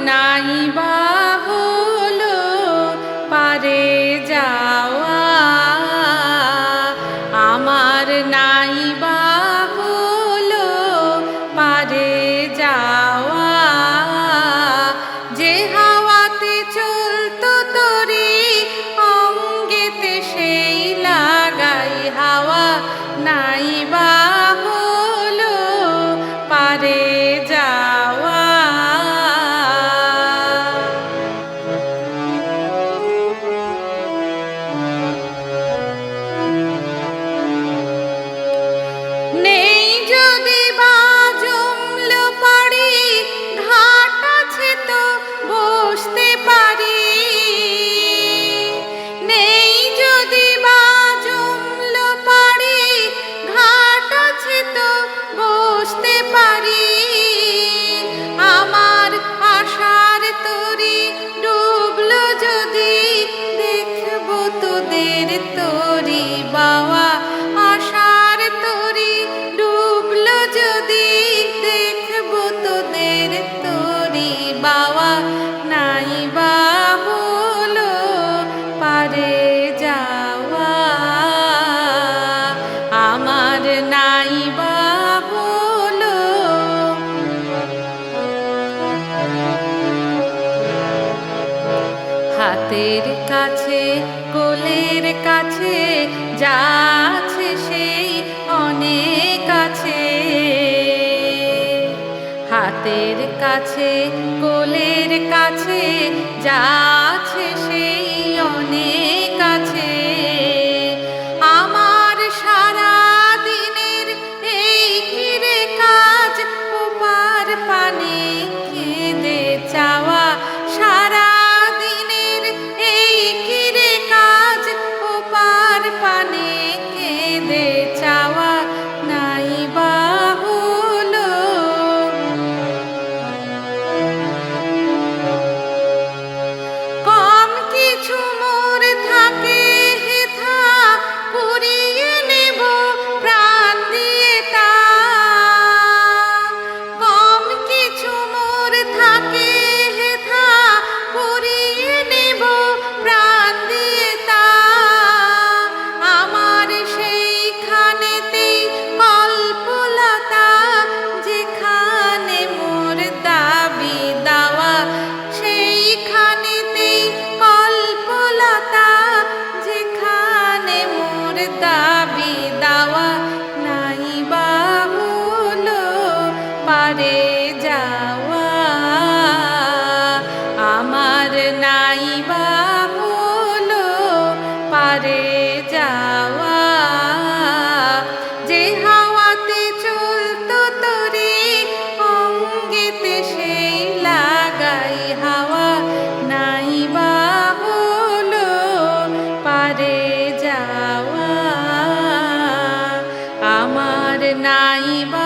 নাই বা নে হাতের কাছে, কোলের কাছে যাচ্ছে সেই অনেক কাছে হাতের কাছে, কোলের কাছে যাচ্ছে সেই অনেক পারে যাওয়া, যে হাওয়াতে চলতো তরে, অঙ্গেতে সেই লাগাই হাওয়া নাই বা পারে যাওয়া। আমার নাই বা